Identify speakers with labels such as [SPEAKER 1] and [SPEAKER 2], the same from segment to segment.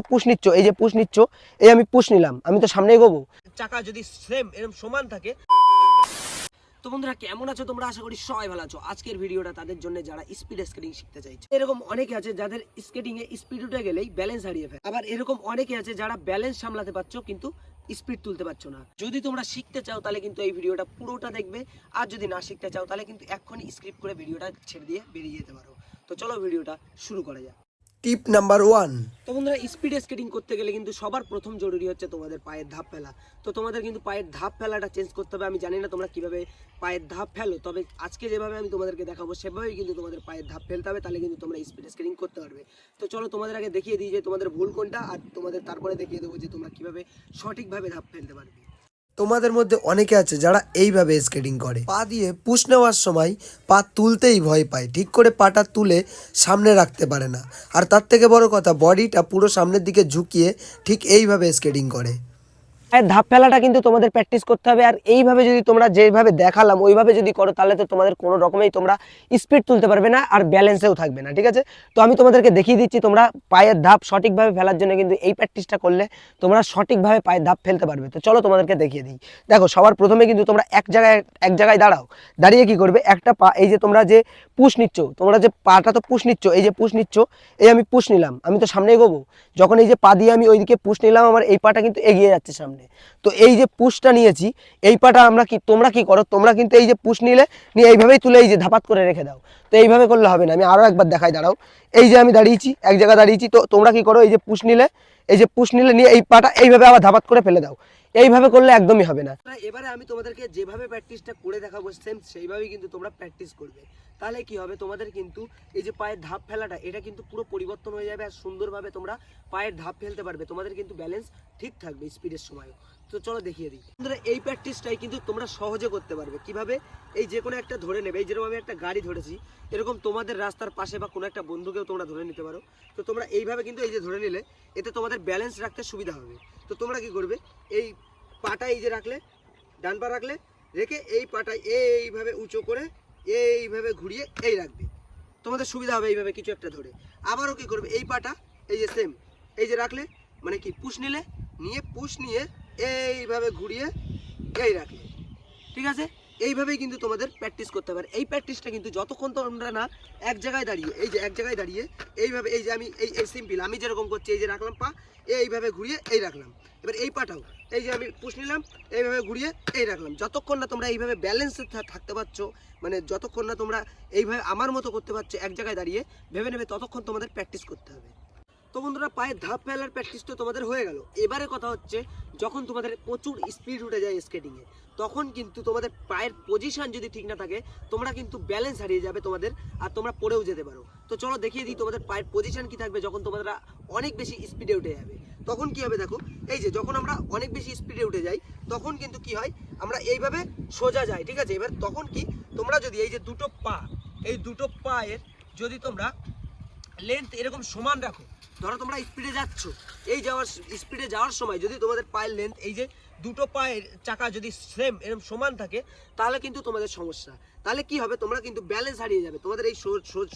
[SPEAKER 1] তো পুশ নিচ্ছ, এই যে পুশ নিচ্ছ, এই আমি পুশ নিলাম, আমি তো সামনে এগোবো। চাকা যদি সেম এরকম সমান থাকে। তো বন্ধুরা, কেমন আছো তোমরা? আশা করি সবাই ভালো আছো। আজকের ভিডিওটা তাদের জন্য যারা স্পিড স্কেটিং শিখতে চাইছে। এরকম অনেকে আছে যাদের স্কেটিং এ স্পিড উঠে গেলেই ব্যালেন্স হারিয়ে ফেলে। আবার এরকম অনেকে আছে যারা ব্যালেন্স সামলাতে পারছ, কিন্তু স্পিড তুলতে পারছ না। যদি তোমরা শিখতে চাও, তাহলে কিন্তু এই ভিডিওটা পুরোটা দেখবে। আর যদি না শিখতে চাও, তাহলে কিন্তু এক্ষুনি স্ক্রিপ্ট করে ভিডিওটা ছেড়ে দিয়ে বেরিয়ে যেতে পারো। তো চলো ভিডিওটা শুরু করা যাক। Tip number one. তো বন্ধুরা স্পিড স্কেটিং করতে গেলে কিন্তু সবার প্রথম জরুরি হচ্ছে তোমাদের পায়ের ধাপ ফেলা। তো তোমাদের কিন্তু পায়ের ধাপ ফেলাটা চেঞ্জ করতে হবে। আমি জানি না তোমরা কীভাবে পায়ের ধাপ ফেলো, তবে আজকে যেভাবে আমি তোমাদেরকে দেখাবো, সেভাবেই কিন্তু তোমাদের পায়ের ধাপ ফেলতে হবে। তাহলে কিন্তু তোমরা স্পিড স্কেটিং করতে পারবে। তো চলো তোমাদের আগে দেখিয়ে দিই যে তোমাদের ভুল কোনটা, আর তোমাদের তারপরে দেখিয়ে দেবো যে তোমরা কীভাবে সঠিকভাবে ধাপ ফেলতে পারবে।
[SPEAKER 2] তোমাদের মধ্যে অনেকে আছে যারা এইভাবে স্কেটিং করে। পা দিয়ে পুষ নেওয়ার সময় পা তুলতেই ভয় পায়। ঠিক করে পাটা তুলে সামনে রাখতে পারে না। আর তার থেকে বড় কথা বডিটা পুরো সামনের দিকে ঝুঁকিয়ে ঠিক এইভাবে স্কেটিং করে।
[SPEAKER 1] হ্যাঁ ধাপ ফেলাটা কিন্তু তোমাদের প্র্যাকটিস করতে হবে। আর এইভাবে যদি তোমরা যেভাবে দেখালাম, ওইভাবে যদি করো, তাহলে তো তোমাদের কোনো রকমেই তোমরা স্পিড তুলতে পারবে না আর ব্যালেন্সেও থাকবে না, ঠিক আছে? তো আমি তোমাদেরকে দেখিয়ে দিচ্ছি, তোমরা পায়ের ধাপ সঠিকভাবে ফেলার জন্য কিন্তু এই প্র্যাকটিসটা করলে তোমরা সঠিকভাবে পায়ের ধাপ ফেলতে পারবে। তো চলো তোমাদেরকে দেখিয়ে দিই। দেখো, সবার প্রথমে কিন্তু তোমরা এক জায়গায় এক জায়গায় দাঁড়াও। দাঁড়িয়ে কি করবে? একটা পা, এই যে তোমরা যে পুশ নিচ্ছ, তোমরা যে পাটা তো পুশ নিচ্ছ, এই যে পুশ নিচ্ছ, এই আমি পুশ নিলাম, আমি তো সামনে এগোবো। যখন এই যে পা দিয়ে আমি ওইদিকে পুশ নিলাম, আমার এই পাটা কিন্তু এগিয়ে যাচ্ছে সামনে। তো এই যে পুশটা নিয়েছি, এই পাটা আমরা কি, তোমরা কি করো? তোমরা কিন্তু এই যে পুষ নিলে, নিয়ে এইভাবেই তুলে এই যে ধাপাত করে রেখে দাও। তো এইভাবে করলে হবে না। আমি আরও একবার দেখাই, দাঁড়াও। এই যে আমি দাঁড়িয়েছি, এক জায়গায় দাঁড়িয়েছি, তো তোমরা কি করো? এই যে পুষ নিলে, এই যে পুষ নিলে নিয়ে এই পাটা এইভাবে আবার ধাপাত করে ফেলে দাও। এইভাবে করলে একদমই হবে না। এবারে আমি তোমাদেরকে যেভাবে প্র্যাকটিসটা করে দেখাবো সেম সেইভাবেই কিন্তু তোমরা প্র্যাকটিস করবে। তাহলে কি হবে? তোমাদের কিন্তু এই যে পায়ের ধাপ ফেলাটা, এটা কিন্তু পুরো পরিবর্তন হয়ে যাবে আর সুন্দরভাবে তোমরা পায়ের ধাপ ফেলতে পারবে। তোমাদের কিন্তু ব্যালেন্স ঠিক থাকবে স্পিডের সময় তো চলো দেখিয়ে দিই। বন্ধুরা, এই প্র্যাকটিসটাই কিন্তু তোমরা সহজে করতে পারবে। কীভাবে? এই যে কোনো একটা ধরে নেবে। এই যেরকম আমি একটা গাড়ি ধরেছি, এরকম তোমাদের রাস্তার পাশে বা কোনো একটা বন্ধুকেও তোমরা ধরে নিতে পারো। তো তোমরা এইভাবে কিন্তু এই যে ধরে নিলে, এতে তোমাদের ব্যালেন্স রাখতে সুবিধা হবে। তো তোমরা কি করবে? এই পাটা এই যে রাখলে, ডান পা রাখলে, রেখে এই পাটা এইভাবে উঁচু করে এইভাবে ঘুরিয়ে এই রাখবে। তোমাদের সুবিধা হবে এইভাবে কিছু একটা ধরে। আবারও কি করবে? এই পাটা, এই যে সেম এই যে রাখলে মানে কি পুষ নিলে, নিয়ে পুষ নিয়ে এইভাবে ঘুরিয়ে এই রাখলে। ঠিক আছে? এইভাবেই কিন্তু তোমাদের প্র্যাকটিস করতে হবে। এই প্র্যাকটিসটা কিন্তু যতক্ষণ তোমরা না এক জায়গায় দাঁড়িয়ে, এই যে এক জায়গায় দাঁড়িয়ে এইভাবে, এই যে আমি, এই এই সিম্পল আমি যেরকম করছি, এই যে রাখলাম পা এইভাবে ঘুরিয়ে এই রাখলাম। এবার এই পাটাও, এই যে আমি পুষ নিলাম, এইভাবে ঘুরিয়ে এই রাখলাম। যতক্ষণ না তোমরা এইভাবে ব্যালেন্সে থাকতে পারছ মানে যতক্ষণ না তোমরা এইভাবে আমার মতো করতে পারছ, এক জায়গায় দাঁড়িয়ে, ভেবে নেবে ততক্ষণ তোমাদের প্র্যাকটিস করতে হবে। তো বন্ধুরা, পায়ে ধাপ ফেলার প্র্যাকটিস তো তোমাদের হয়ে গেল। এবারে কথা হচ্ছে, যখন তোমাদের প্রচুর স্পিড উঠে যায় স্কেটিংয়ে তখন কিন্তু তোমাদের পায়ের পজিশন যদি ঠিক না থাকে, তোমরা কিন্তু ব্যালেন্স হারিয়ে যাবে তোমাদের আর তোমরা পড়েও যেতে পারো। তো চলো দেখিয়ে দিই তোমাদের পায়ের পজিশন কি থাকবে যখন তোমরা অনেক বেশি স্পিডে উঠে যাবে। তখন কি হবে দেখো, এই যে যখন আমরা অনেক বেশি স্পিডে উঠে যাই, তখন কিন্তু কি হয়, আমরা এইভাবে সোজা যাই, ঠিক আছে? এবার তখন কি, তোমরা যদি এই যে দুটো পা, এই দুটো পায়ের যদি তোমরা লেন্থ এরকম সমান রাখো। ধরো তোমরা স্পিডে যাচ্ছ। এই যাওয়ার স্পিডে যাওয়ার সময় যদি তোমাদের পায়ের লেন্থ এই যে দুটো পায়ের চাকা যদি সেম এরকম সমান থাকে, তাহলে কিন্তু তোমাদের সমস্যা। তাহলে কি হবে? তোমরা কিন্তু ব্যালেন্স হারিয়ে যাবে। তোমাদের এই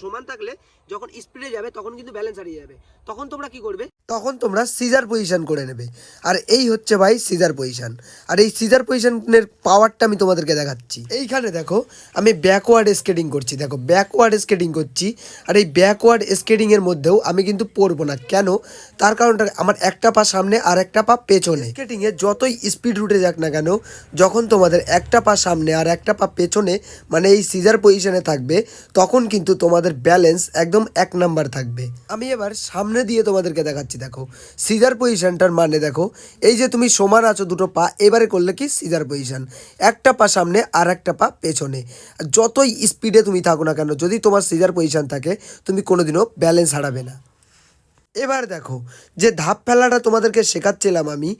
[SPEAKER 1] সমান থাকলে যখন স্পিডে যাবে, তখন কিন্তু ব্যালেন্স হারিয়ে যাবে। তখন তোমরা কি করবে?
[SPEAKER 2] তখন তোমরা সিজার পজিশন করে নেবে। আর এই হচ্ছে ভাই সিজার পজিশন আর এই সিজার পজিশনের পাওয়ারটা আমি তোমাদেরকে দেখাচ্ছি। এইখানে দেখো, আমি ব্যাকওয়ার্ড স্কেটিং করছি। দেখো ব্যাকওয়ার্ড স্কেটিং করছি। আর এই ব্যাকওয়ার্ড স্কেটিংয়ের মধ্যেও আমি কিন্তু পড়ব না। কেন? তার কারণটা আমার একটা পা সামনে আর একটা পা পেছনে। স্কেটিংয়ে যতই স্পিড রুটে যাক না কেন, যখন তোমাদের একটা পা সামনে আর একটা পা পেছনে মানে এই সিজার পজিশনে থাকবে, তখন কিন্তু তোমাদের ব্যালেন্স একদম এক নাম্বার থাকবে। আমি এবার সামনে দিয়ে তোমাদেরকে দেখাচ্ছি, দেখো। সিজার পজিশনটার মানে দেখো, এই যে তুমি সমান আছো দুটো পা, এবারে করলে কি সিজার পজিশন একটা পা সামনে আর একটা পা পেছনে। যতই স্পিডে তুমি থাকো না কেন, যদি তোমার সিজার পজিশন থাকে, তুমি কোনোদিনও ব্যালেন্স হারাবে না। এবার দেখো, যে ধাপ ফেলাটা তোমাদেরকে শেখাচ্ছিলাম আমি,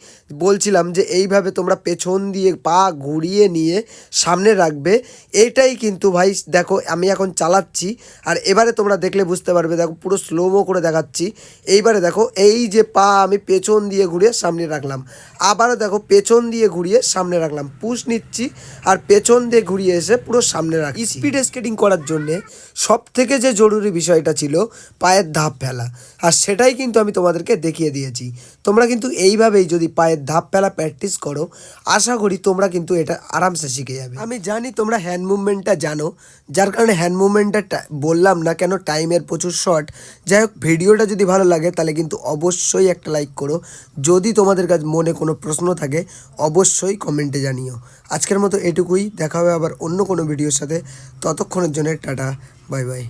[SPEAKER 2] বলছিলাম যে এইভাবে তোমরা পেছন দিয়ে পা ঘুরিয়ে নিয়ে সামনে রাখবে, এটাই কিন্তু ভাই দেখো আমি এখন চালাচ্ছি, আর এবারে তোমরা দেখলে বুঝতে পারবে, দেখো পুরো স্লোমো করে দেখাচ্ছি, এইবারে দেখো এই যে পা আমি পেছন দিয়ে ঘুরিয়ে সামনে রাখলাম, আবারও দেখো পেছন দিয়ে ঘুরিয়ে সামনে রাখলাম পুশ নিচ্ছি, আর পেছন দিয়ে ঘুরিয়ে এসে পুরো সামনে রাখি স্পিড স্কেটিং করার জন্যে সব থেকে যে জরুরি বিষয়টা ছিল, পায়ের ধাপ ফেলা, আর সেটা
[SPEAKER 1] সবটাই কিন্তু আমি তোমাদেরকে দেখিয়ে দিয়েছি। তোমরা কিন্তু এইভাবেই যদি পায়ের ধাপ ফেলা প্র্যাকটিস করো, আশা করি তোমরা কিন্তু এটা আরামসে শিখে যাবে। আমি জানি তোমরা হ্যান্ড মুভমেন্টটা জানো, যার কারণে হ্যান্ড মুভমেন্টটা বললাম না কেন টাইমের প্রচুর শর্ট যাই হোক ভিডিওটা যদি ভালো লাগে, তাহলে কিন্তু অবশ্যই একটা লাইক করো। যদি তোমাদের কাছে মনে কোনো প্রশ্ন থাকে, অবশ্যই কমেন্টে জানিও। আজকের মতো এটুকুই, দেখা হবে আবার অন্য কোনো ভিডিওর সাথে। ততক্ষণের জন্য টাটা বাই বাই